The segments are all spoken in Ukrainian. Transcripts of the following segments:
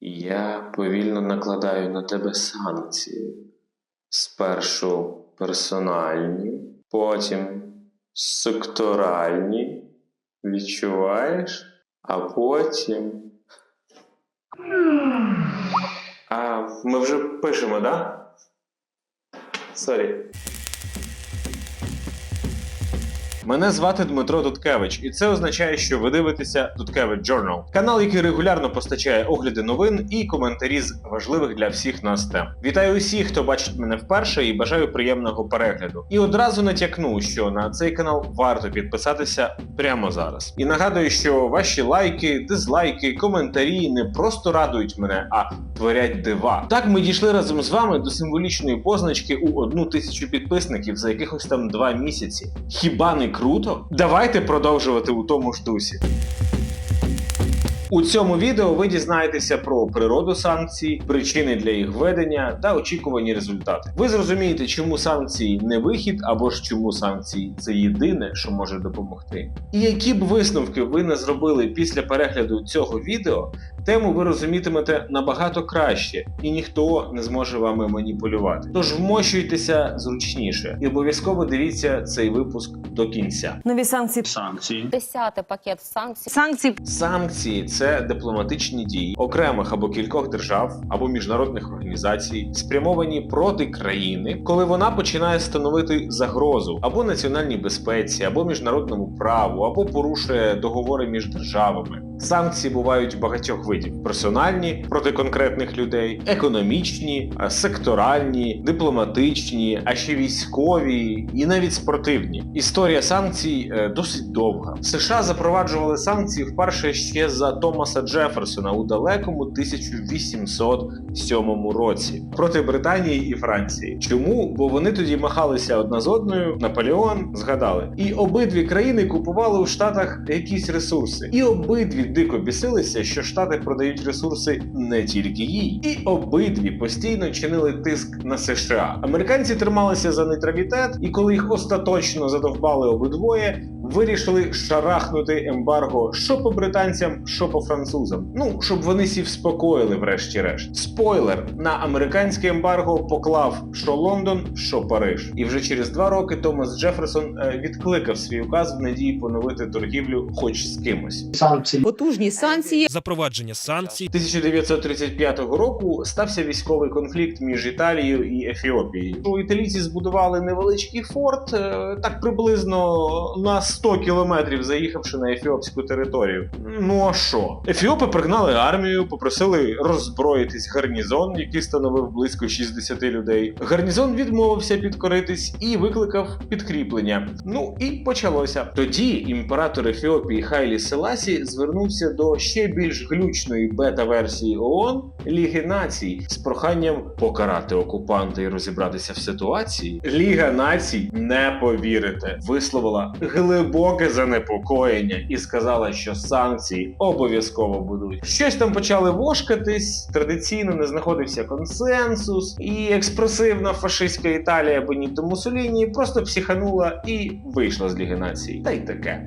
Я повільно накладаю на тебе санкції. Спершу персональні, потім секторальні. Відчуваєш? А потім. А ми вже пишемо, так? Да? Сорі. Мене звати Дмитро Дудкевич, і це означає, що ви дивитеся Дудкевич Journal, канал, який регулярно постачає огляди новин і коментарі з важливих для всіх нас тем. Вітаю усіх, хто бачить мене вперше, і бажаю приємного перегляду. І одразу натякну, що на цей канал варто підписатися прямо зараз. І нагадую, що ваші лайки, дизлайки, коментарі не просто радують мене, а творять дива. Так ми дійшли разом з вами до символічної позначки у одну тисячу підписників за якихось там два місяці. Хіба не круто? Давайте продовжувати у тому ж дусі. У цьому відео ви дізнаєтеся про природу санкцій, причини для їх введення та очікувані результати. Ви зрозумієте, чому санкції не вихід, або ж чому санкції це єдине, що може допомогти. І які б висновки ви не зробили після перегляду цього відео, тему ви розумітимете набагато краще, і ніхто не зможе вами маніпулювати. Тож вмощуйтеся зручніше і обов'язково дивіться цей випуск до кінця. Нові санкції. санкції. Десятий пакет санкцій. Санкції Санкції це дипломатичні дії окремих або кількох держав або міжнародних організацій, спрямовані проти країни, коли вона починає становити загрозу або національній безпеці, або міжнародному праву, або порушує договори між державами. Санкції бувають багатьох видів: персональні проти конкретних людей, економічні, секторальні, дипломатичні, а ще військові і навіть спортивні. Історія санкцій е, досить довга. США запроваджували санкції вперше ще за Томаса Джеферсона у далекому 1807 році проти Британії і Франції. Чому? Бо вони тоді махалися одна з одною. Наполеон згадали, і обидві країни купували у Штатах якісь ресурси, і обидві дико бісилися, що Штати продають ресурси не тільки їй, і обидві постійно чинили тиск на США. Американці трималися за нейтралітет, і коли їх остаточно задовбали обидвоє, вирішили шарахнути ембарго що по британцям, що по французам. Ну щоб вони сі вспокоїли, врешті-решт. Спойлер: на американське ембарго поклав що Лондон, що Париж. І вже через два роки Томас Джеферсон е, відкликав свій указ в надії поновити торгівлю, хоч з кимось. Санкції. потужні санкції. запровадження санкцій 1935 року стався військовий конфлікт між Італією і Ефіопією. У італійці збудували невеличкий форт, е, так приблизно на 100 кілометрів заїхавши на ефіопську територію. Ну а що? Ефіопи пригнали армію, попросили роззброїтись гарнізон, який становив близько 60 людей. Гарнізон відмовився підкоритись і викликав підкріплення. Ну і почалося. Тоді імператор Ефіопії Хайлі Селасі звернувся до ще більш глючної бета-версії ООН Ліги Націй з проханням покарати окупанта і розібратися в ситуації. Ліга націй не повірите, висловила глибоке занепокоєння і сказала, що санкції обов'язково будуть. Щось там почали вошкатись. Традиційно не знаходився консенсус, і експресивна фашистська Італія Беніто Муссоліні просто психанула і вийшла з Ліги Націй. Та й таке.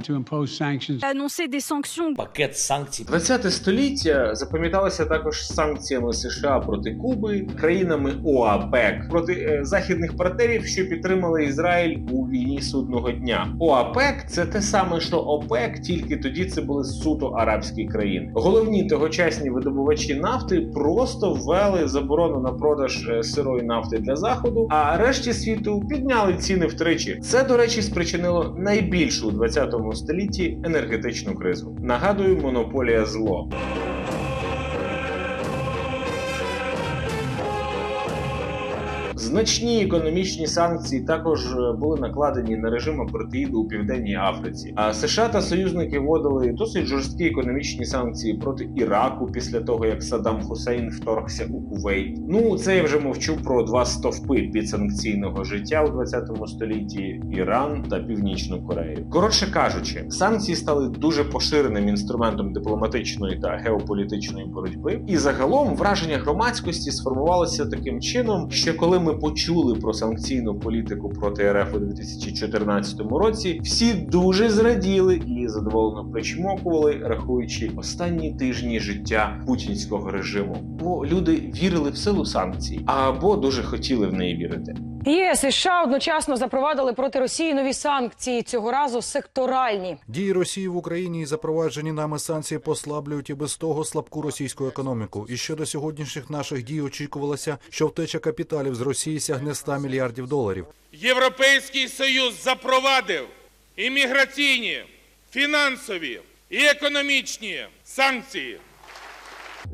пакет санкцій 20 століття запам'яталося також санкціями США проти Куби, країнами ОАПЕК проти е, західних партнерів, що підтримали Ізраїль у війні судного дня. ОАПЕК це те саме, що ОПЕК, тільки тоді це були суто арабські країни. Головні тогочасні видобувачі нафти просто ввели заборону на продаж е, сирої нафти для заходу, а решті світу підняли ціни втричі. Це, до речі, спричинило найбільшу у 20 столітті енергетичну кризу. Нагадую, монополія зло. Значні економічні санкції також е, були накладені на режим апартеїду у південній Африці. А США та союзники вводили досить жорсткі економічні санкції проти Іраку після того, як Саддам Хусейн вторгся у Кувейт. Ну це я вже мовчу про два стовпи підсанкційного життя у 20 столітті: Іран та Північну Корею. Коротше кажучи, санкції стали дуже поширеним інструментом дипломатичної та геополітичної боротьби, і загалом враження громадськості сформувалося таким чином, що коли ми почули про санкційну політику проти РФ у 2014 році, всі дуже зраділи і задоволено причмокували, рахуючи останні тижні життя путінського режиму. Бо люди вірили в силу санкцій, або дуже хотіли в неї вірити. ЄС і США одночасно запровадили проти Росії нові санкції цього разу секторальні. Дії Росії в Україні і запроваджені нами санкції послаблюють і без того слабку російську економіку. І ще до сьогоднішніх наших дій очікувалося, що втеча капіталів з Росії сягне 100 мільярдів доларів. Європейський Союз запровадив імміграційні, фінансові і економічні санкції.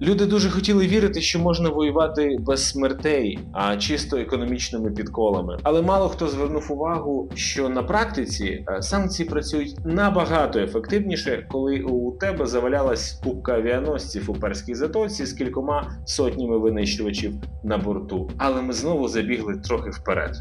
Люди дуже хотіли вірити, що можна воювати без смертей, а чисто економічними підколами. Але мало хто звернув увагу, що на практиці е, санкції працюють набагато ефективніше, коли у тебе завалялась купка авіаносців у перській затоці з кількома сотнями винищувачів на борту. Але ми знову забігли трохи вперед.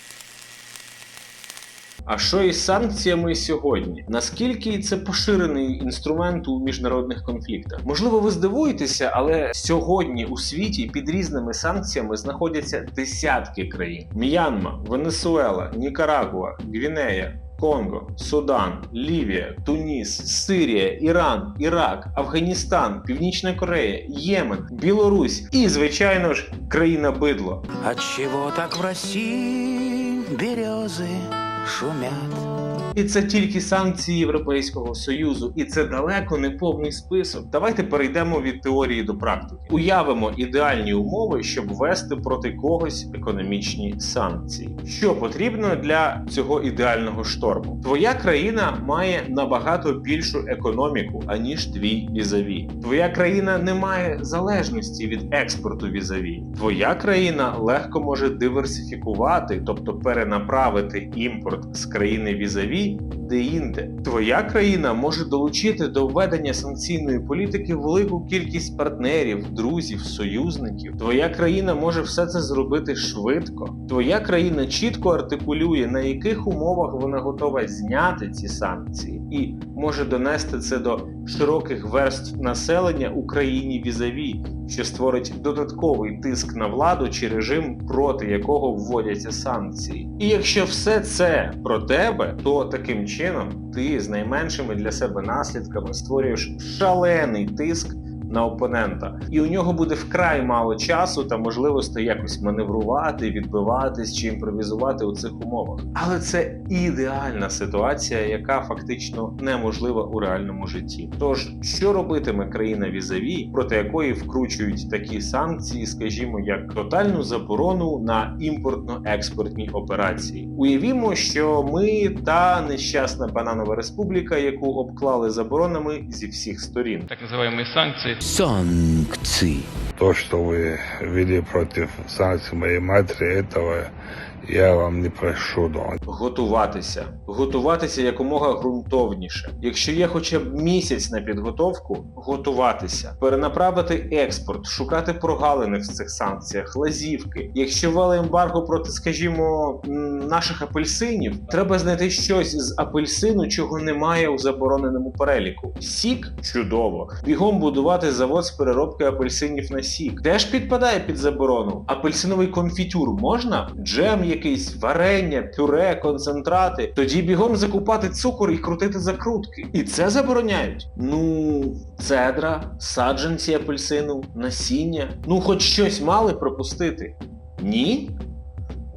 А що із санкціями сьогодні? Наскільки це поширений інструмент у міжнародних конфліктах? Можливо, ви здивуєтеся, але сьогодні у світі під різними санкціями знаходяться десятки країн: М'янма, Венесуела, Нікарагуа, Гвінея. Конго, Судан, Лівія, Туніс, Сирія, Іран, Ірак, Афганістан, Північна Корея, Ємен, Білорусь і, звичайно ж, країна бидло. Отчего так в России березы шумят? І це тільки санкції Європейського союзу, і це далеко не повний список. Давайте перейдемо від теорії до практики. Уявимо ідеальні умови, щоб ввести проти когось економічні санкції. Що потрібно для цього ідеального шторму? Твоя країна має набагато більшу економіку, аніж твій візаві. Твоя країна не має залежності від експорту візаві. Твоя країна легко може диверсифікувати, тобто перенаправити імпорт з країни візаві де-інде. Твоя країна може долучити до введення санкційної політики велику кількість партнерів, друзів, союзників. Твоя країна може все це зробити швидко. Твоя країна чітко артикулює, на яких умовах вона готова зняти ці санкції, і може донести це до широких верств населення Україні візаві, що створить додатковий тиск на владу чи режим, проти якого вводяться санкції. І якщо все це про тебе, то таким чином ти з найменшими для себе наслідками створюєш шалений тиск. На опонента, і у нього буде вкрай мало часу та можливостей якось маневрувати, відбиватись чи імпровізувати у цих умовах. Але це ідеальна ситуація, яка фактично неможлива у реальному житті. Тож, що робитиме країна візаві, проти якої вкручують такі санкції, скажімо, як тотальну заборону на імпортно-експортні операції? Уявімо, що ми та нещасна бананова республіка, яку обклали заборонами зі всіх сторін. так называемые санкции. Санкции. То, что вы вели против санкций моей матери, этого я вам не прощу. Да. Готуватися, готуватися якомога ґрунтовніше. Якщо є хоча б місяць на підготовку, готуватися, перенаправити експорт, шукати прогалини в цих санкціях, лазівки. Якщо ввели ембарго проти, скажімо, наших апельсинів, треба знайти щось з апельсину, чого немає у забороненому переліку. Сік чудово. Бігом будувати завод з переробки апельсинів на сік. Теж підпадає під заборону. Апельсиновий конфітюр можна? Джем якийсь, варення, пюре, концентрати. Тоді бігом закупати цукор і крутити закрутки. І це забороняють. Ну, цедра, саджанці апельсину, насіння. Ну, хоч щось мали пропустити. Ні?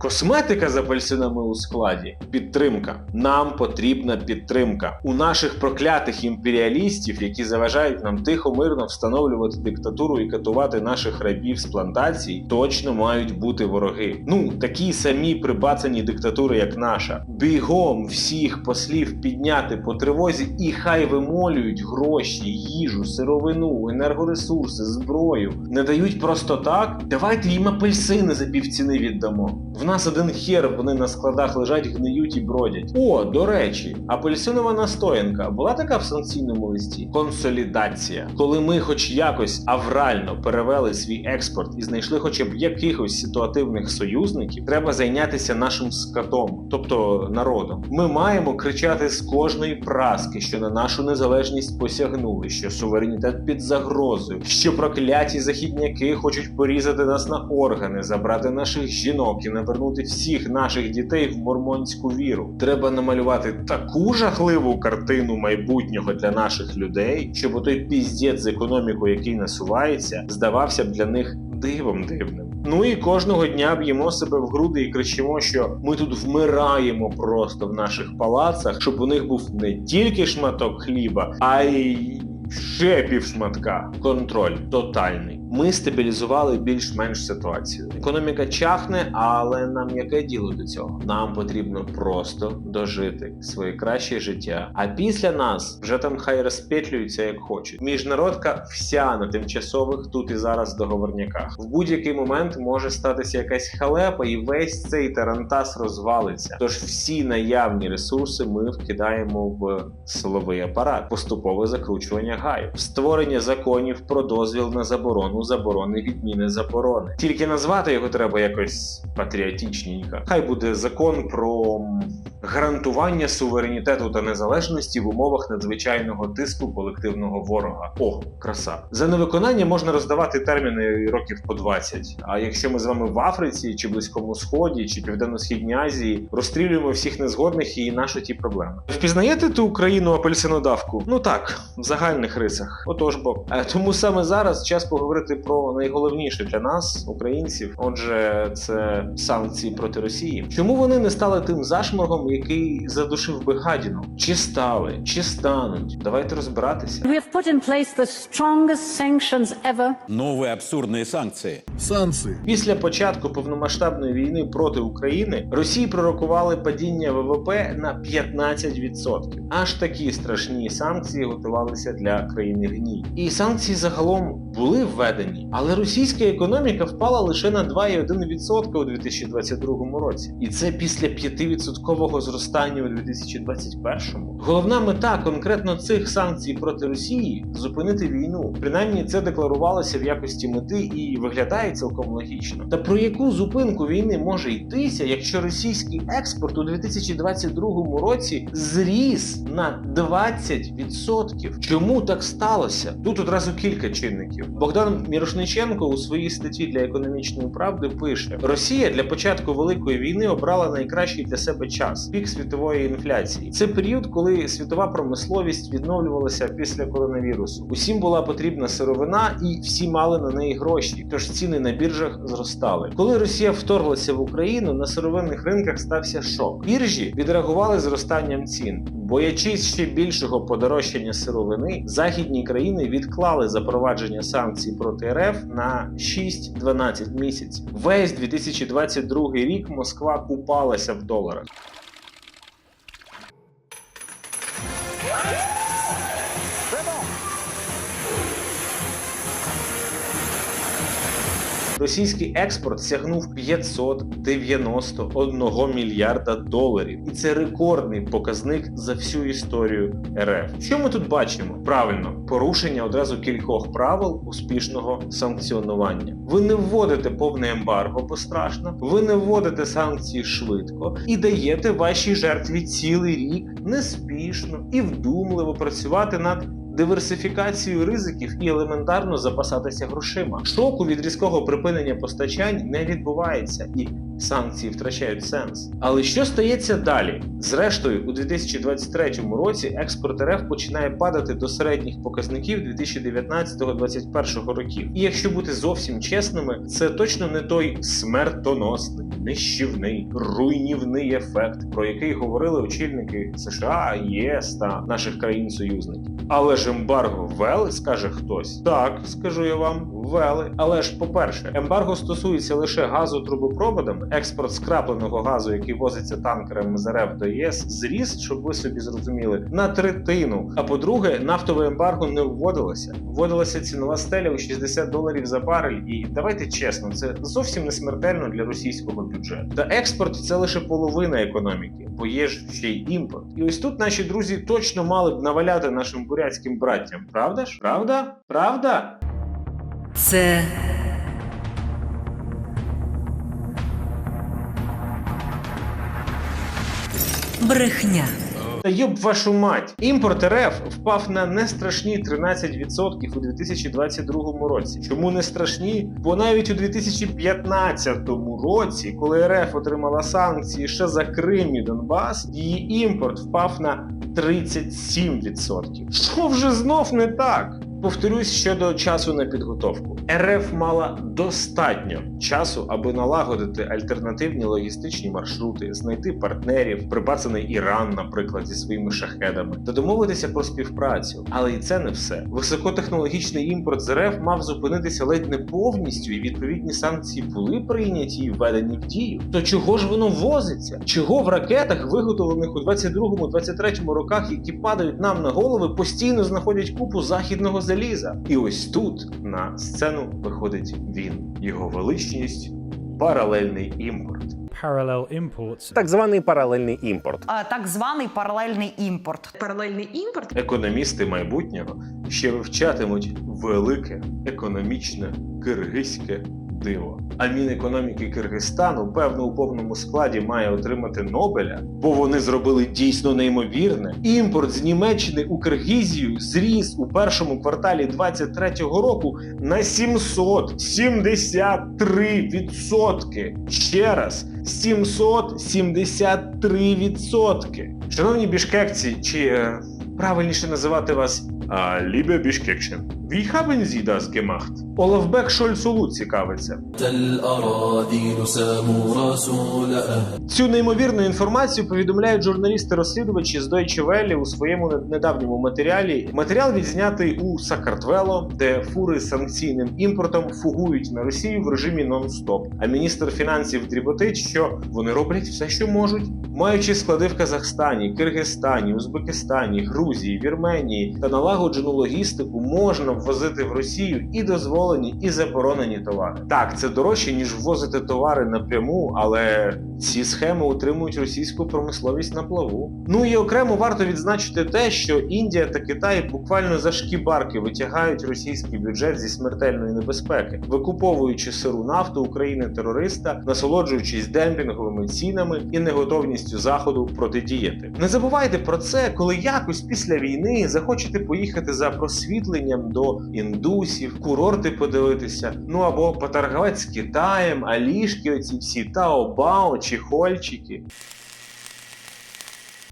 Косметика з апельсинами у складі. Підтримка. Нам потрібна підтримка. У наших проклятих імперіалістів, які заважають нам тихо мирно встановлювати диктатуру і катувати наших рабів з плантацій, точно мають бути вороги. Ну, такі самі прибацані диктатури, як наша. Бігом всіх послів підняти по тривозі, і хай вимолюють гроші, їжу, сировину, енергоресурси, зброю. Не дають просто так. Давайте їм апельсини за півціни віддамо. В нас один хер, вони на складах лежать, гниють і бродять. О, до речі, апельсинова настоянка була така в санкційному листі. Консолідація. Коли ми, хоч якось аврально перевели свій експорт і знайшли хоча б якихось ситуативних союзників, треба зайнятися нашим скотом, тобто народом. Ми маємо кричати з кожної праски, що на нашу незалежність посягнули, що суверенітет під загрозою, що прокляті західняки хочуть порізати нас на органи, забрати наших жінок і навернути повернути всіх наших дітей в мормонську віру. Треба намалювати таку жахливу картину майбутнього для наших людей, щоб той піздець з економікою, який насувається, здавався б для них дивом дивним. Ну і кожного дня б'ємо себе в груди і кричимо, що ми тут вмираємо просто в наших палацах, щоб у них був не тільки шматок хліба, а й ще пів шматка. Контроль тотальний. Ми стабілізували більш-менш ситуацію. Економіка чахне, але нам яке діло до цього? Нам потрібно просто дожити своє краще життя. А після нас вже там хай розпетлюються як хочуть. Міжнародка вся на тимчасових тут і зараз договорняках. В будь-який момент може статися якась халепа, і весь цей тарантас розвалиться. Тож всі наявні ресурси ми вкидаємо в силовий апарат, поступове закручування гаю, створення законів про дозвіл на заборону, заборони, відміни заборони. Тільки назвати його треба якось патріотичненько. Хай буде закон про гарантування суверенітету та незалежності в умовах надзвичайного тиску колективного ворога. О, краса! За невиконання можна роздавати терміни років по 20. А якщо ми з вами в Африці, чи Близькому Сході, чи Південно-Східній Азії розстрілюємо всіх незгодних і наші ті проблеми. Впізнаєте ту Україну апельсинодавку? Ну так, в загальних рисах. Отож бо. Е, Тому саме зараз час поговорити про найголовніше для нас, українців. Отже, це санкції проти Росії. Чому вони не стали тим зашморгом, який задушив би гадіну? Чи стали, чи стануть? Давайте розбиратися. We have put in place the strongest sanctions ever. Новые абсурдные санкции. Санкції. Після початку повномасштабної війни проти України Росії пророкували падіння ВВП на 15%. Аж такі страшні санкції готувалися для країни гній. І санкції загалом були введені, але російська економіка впала лише на 2,1% у 2022 році. І це після 5% зростання у 2021. Головна мета конкретно цих санкцій проти Росії зупинити війну. Принаймні це декларувалося в якості мети і виглядає цілком логічно. Та про яку зупинку війни може йтися, якщо російський експорт у 2022 році зріс на 20%? Чому так сталося? Тут одразу кілька чинників. Богдан Мірошниченко у своїй статті для економічної правди пише: Росія для початку великої війни обрала найкращий для себе час пік світової інфляції. Це період, коли світова промисловість відновлювалася після коронавірусу. Усім була потрібна сировина, і всі мали на неї гроші. Тож ціни на біржах зростали. Коли Росія вторглася в Україну, на сировинних ринках стався шок. Біржі відреагували зростанням цін. Боячись ще більшого подорожчання сировини, західні країни відклали запровадження санкцій проти РФ на 6-12 місяців. Весь 2022 рік Москва купалася в доларах. Російський експорт сягнув 591 мільярда доларів, і це рекордний показник за всю історію РФ. Що ми тут бачимо? Правильно, порушення одразу кількох правил успішного санкціонування. Ви не вводите повне ембарго пострашно, ви не вводите санкції швидко і даєте вашій жертві цілий рік неспішно і вдумливо працювати над диверсифікацію ризиків і елементарно запасатися грошима. Шоку від різкого припинення постачань не відбувається і санкції втрачають сенс. Але що стається далі? Зрештою, у 2023 році експорт РФ починає падати до середніх показників 2019-2021 років. І якщо бути зовсім чесними, це точно не той смертоносний, нищівний, руйнівний ефект, про який говорили очільники США, ЄС та наших країн-союзників. Але ж ембарго ввели, скаже хтось. Так, скажу я вам, ввели. Але ж, по-перше, ембарго стосується лише газу трубопроводами. Експорт скрапленого газу, який возиться танкерами з РФ до ЄС, зріс, щоб ви собі зрозуміли, на третину. А по-друге, нафтове ембарго не вводилося. Вводилася цінова стеля у 60 доларів за барель. І давайте чесно, це зовсім не смертельно для російського бюджету. Та експорт це лише половина економіки, бо є ж ще й імпорт. І ось тут наші друзі точно мали б наваляти нашим бурятським браттям. Правда ж? Правда? Правда? Це брехня. Йоб вашу мать! Імпорт РФ впав на нестрашні 13% у 2022 році. Чому не страшні? Бо навіть у 2015 році, коли РФ отримала санкції ще за Крим і Донбас, її імпорт впав на 37%. Що вже знов не так? Повторюсь щодо часу на підготовку. РФ мала достатньо часу, аби налагодити альтернативні логістичні маршрути, знайти партнерів, прибацаний Іран, наприклад, зі своїми шахедами, та домовитися про співпрацю. Але і це не все. Високотехнологічний імпорт з РФ мав зупинитися ледь не повністю, і відповідні санкції були прийняті і введені в дію. То чого ж воно возиться? Чого в ракетах, виготовлених у 22-23 роках, які падають нам на голови, постійно знаходять купу західного заліза? І ось тут на сцену виходить він, його величність, паралельний імпорт. parallel imports. Так званий паралельний імпорт. так званий паралельний імпорт. Паралельний імпорт Економісти майбутнього ще вивчатимуть велике економічне киргизьке диво. А Мінекономіки Киргизстану, певно, у повному складі має отримати Нобеля, бо вони зробили дійсно неймовірне. Імпорт з Німеччини у Киргизію зріс у першому кварталі 23-го року на 773%. Ще раз 773%. Шановні бішкекці, чи е, правильніше називати вас Лібе Бішкекшен. Wie haben Sie das gemacht? Олафбек Шольцулу цікавиться. Цю неймовірну інформацію повідомляють журналісти-розслідувачі з Deutsche Welle у своєму недавньому матеріалі. Матеріал відзнятий у Сакартвело, де фури з санкційним імпортом фугують на Росію в режимі нон-стоп. А міністр фінансів дріботить, що вони роблять все, що можуть, маючи склади в Казахстані, Киргизстані, Узбекистані, Грузії, Вірменії та налагоджену логістику можна ввозити в Росію і дозволені, і заборонені товари. Так, це дорожче ніж ввозити товари напряму, але ці схеми утримують російську промисловість на плаву. Ну і окремо варто відзначити те, що Індія та Китай буквально за шкібарки витягають російський бюджет зі смертельної небезпеки, викуповуючи сиру нафту України терориста, насолоджуючись демпінговими цінами і неготовністю заходу протидіяти. Не забувайте про це, коли якось після війни захочете поїхати за просвітленням до індусів, курорти подивитися, ну або поторгувати з Китаєм, Аліжки, оці всі таобао, чехольчики.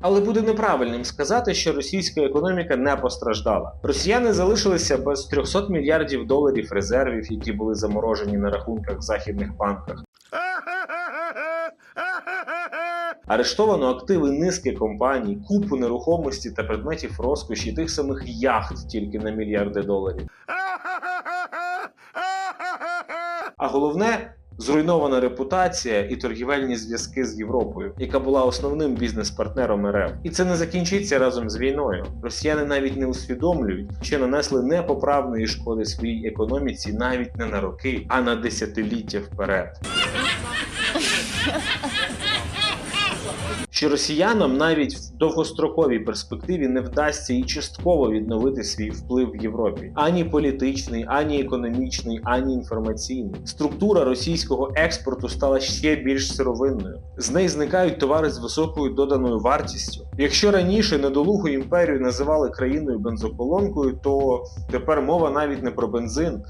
Але буде неправильним сказати, що російська економіка не постраждала. Росіяни залишилися без 300 мільярдів доларів резервів, які були заморожені на рахунках в західних банках. Арештовано активи низки компаній, купу нерухомості та предметів розкоші тих самих яхт тільки на мільярди доларів. А головне. Зруйнована репутація і торгівельні зв'язки з Європою, яка була основним бізнес-партнером РФ. І це не закінчиться разом з війною. Росіяни навіть не усвідомлюють, що нанесли непоправної шкоди своїй економіці навіть не на роки, а на десятиліття вперед. Що росіянам навіть в довгостроковій перспективі не вдасться і частково відновити свій вплив в Європі ані політичний, ані економічний, ані інформаційний. Структура російського експорту стала ще більш сировинною. З неї зникають товари з високою доданою вартістю. Якщо раніше недолугу імперію називали країною бензоколонкою, то тепер мова навіть не про бензин.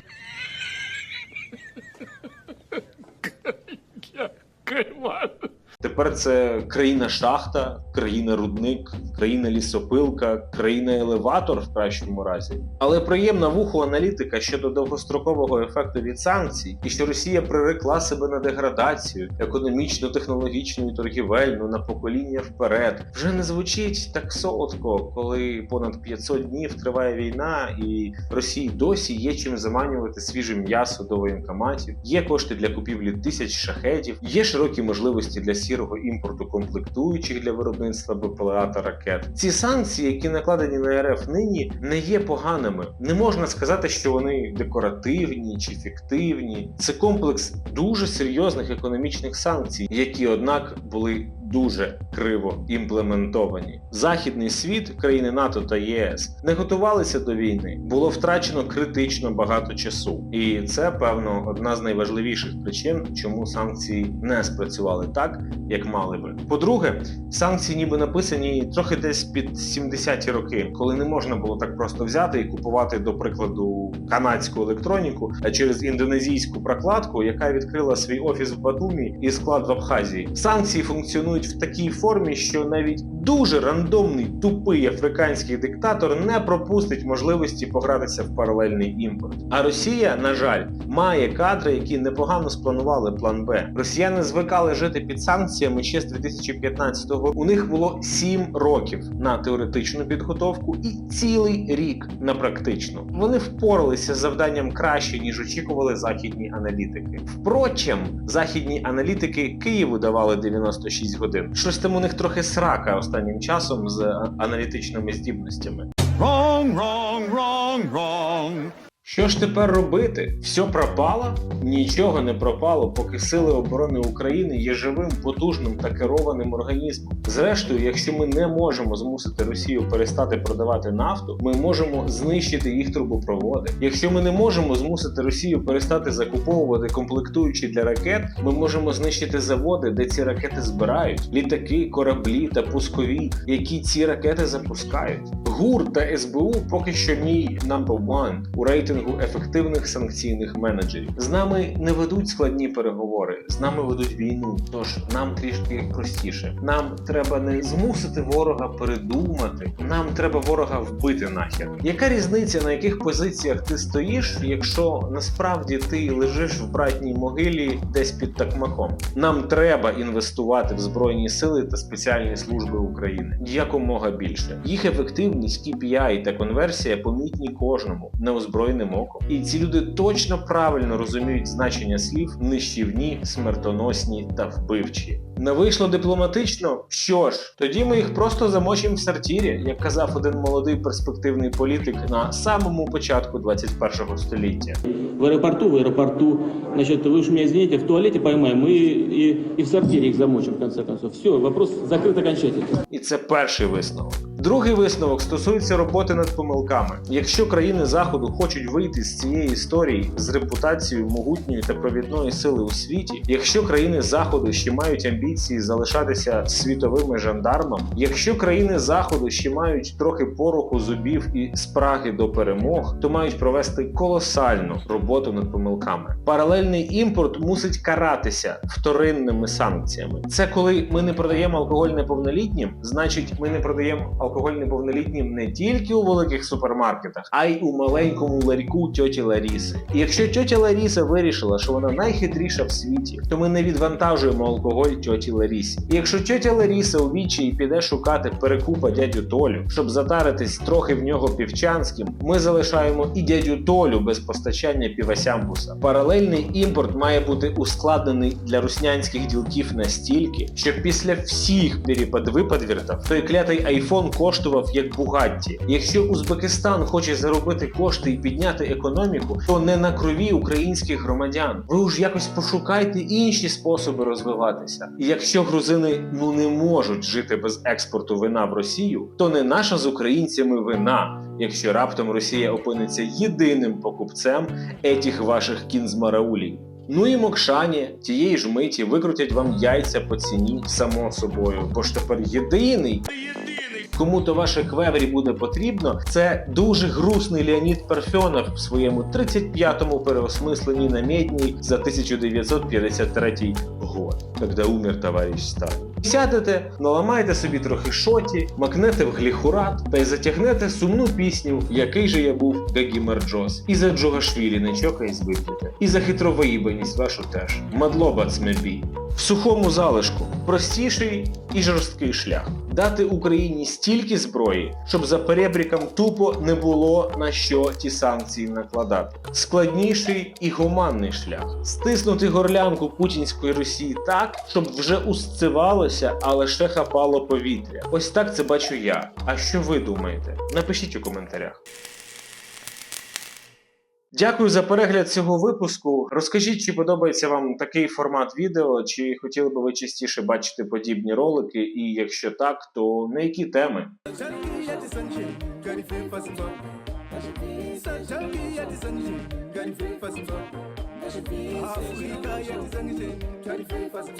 Тепер це країна шахта, країна рудник, країна лісопилка, країна елеватор в кращому разі. Але приємна вуху аналітика щодо довгострокового ефекту від санкцій, і що Росія прирекла себе на деградацію, економічну, технологічну і торгівельну на покоління вперед, вже не звучить так солодко, коли понад 500 днів триває війна, і Росії досі є чим заманювати свіже м'ясо до воєнкоматів, є кошти для купівлі тисяч шахетів, є широкі можливості для сірого імпорту комплектуючих для виробництва БПЛА та ракет. Ці санкції, які накладені на РФ нині, не є поганими. Не можна сказати, що вони декоративні чи фіктивні. Це комплекс дуже серйозних економічних санкцій, які, однак, були дуже криво імплементовані. Західний світ, країни НАТО та ЄС не готувалися до війни. Було втрачено критично багато часу, і це певно одна з найважливіших причин, чому санкції не спрацювали так, як мали би. По-друге, санкції ніби написані трохи десь під 70-ті роки, коли не можна було так просто взяти і купувати, до прикладу, канадську електроніку, через індонезійську прокладку, яка відкрила свій офіс в Батумі і склад в Абхазії. Санкції функціонують в такій формі, що навіть дуже рандомний тупий африканський диктатор не пропустить можливості погратися в паралельний імпорт. А Росія, на жаль, має кадри, які непогано спланували план Б. Росіяни звикали жити під санкціями ще з 2015-го. У них було 7 років на теоретичну підготовку і цілий рік на практичну. Вони впоралися з завданням краще ніж очікували західні аналітики. Впрочем, західні аналітики Києву давали 96 годин. Щось там у них трохи срака останнім часом з аналітичними здібностями. Wrong, wrong, wrong, wrong. Що ж тепер робити? Все пропало? Нічого не пропало, поки сили оборони України є живим, потужним та керованим організмом. Зрештою, якщо ми не можемо змусити Росію перестати продавати нафту, ми можемо знищити їх трубопроводи. Якщо ми не можемо змусити Росію перестати закуповувати комплектуючі для ракет, ми можемо знищити заводи, де ці ракети збирають, літаки, кораблі та пускові, які ці ракети запускають. ГУР та СБУ поки що мій number one у рейтингу ефективних санкційних менеджерів. З нами не ведуть складні переговори, з нами ведуть війну. Тож нам трішки простіше. Нам треба не змусити ворога передумати. Нам треба ворога вбити нахер. Яка різниця на яких позиціях ти стоїш, якщо насправді ти лежиш в братній могилі десь під такмаком? Нам треба інвестувати в збройні сили та спеціальні служби України якомога більше. Їх ефективність, KPI та конверсія помітні кожному неозброєним оком. І ці люди точно правильно розуміють значення слів нищівні, смертоносні та вбивчі. Не вийшло дипломатично? Що ж, тоді ми їх просто замочимо в сортірі, як казав один молодий перспективний політик на самому початку 21 століття. В аэропорту, в аэропорту. Значит, вы уж меня извините, в туалете поймаем и, и, и в сортире их замочим, в конце концов. Все, вопрос закрыт окончательно. І це перший висновок. Другий висновок стосується роботи над помилками. Якщо країни заходу хочуть вийти з цієї історії з репутацією могутньої та провідної сили у світі, якщо країни заходу ще мають амбіції залишатися світовими жандармами, якщо країни заходу ще мають трохи пороху зубів і спраги до перемог, то мають провести колосальну роботу над помилками. Паралельний імпорт мусить каратися вторинними санкціями. Це коли ми не продаємо алкоголь неповнолітнім, значить ми не продаємо алкоголь неповнолітнім не тільки у великих супермаркетах, а й у маленькому ларьку тьоті Ларіси. І якщо тьотя Ларіса вирішила, що вона найхитріша в світі, то ми не відвантажуємо алкоголь тьоті Ларісі. І якщо тьотя Ларіса у вічі піде шукати перекупа дядю Толю, щоб затаритись трохи в нього півчанським, ми залишаємо і дядю Толю без постачання півасямбуса. Паралельний імпорт має бути ускладнений для руснянських ділків настільки, щоб після всіх перепад-випадвіртів той клятий айфон коштував як Бугатті. Якщо Узбекистан хоче заробити кошти і підняти економіку, то не на крові українських громадян. Ви уж якось пошукайте інші способи розвиватися. І якщо грузини ну не можуть жити без експорту вина в Росію, то не наша з українцями вина. Якщо раптом Росія опиниться єдиним покупцем етіх ваших кінзмараулів. Ну і Мокшані тієї ж миті викрутять вам яйця по ціні само собою, бо ж тепер єдиний. Кому то ваше квеврі буде потрібно, це дуже грустний Леонід Парфьонов в своєму 35-му переосмисленні на Медній за 1953 год, коли умер товариш Сталін. Сядете, наламаєте собі трохи шоті, макнете в гліхурат та й затягнете сумну пісню Який же я був Гагімер Джос. І за Джогашвілі не чокаясь вип'єте. І за хитровиїбаність вашу теж. Мадлоба цмебі. В сухому залишку простіший і жорсткий шлях. Дати Україні стільки зброї, щоб за перебріком тупо не було на що ті санкції накладати. Складніший і гуманний шлях стиснути горлянку путінської Росії так, щоб вже усцивалося, а лише хапало повітря. Ось так це бачу я. А що ви думаєте? Напишіть у коментарях. Дякую за перегляд цього випуску. Розкажіть, чи подобається вам такий формат відео, чи хотіли би ви частіше бачити подібні ролики, і якщо так, то на які теми?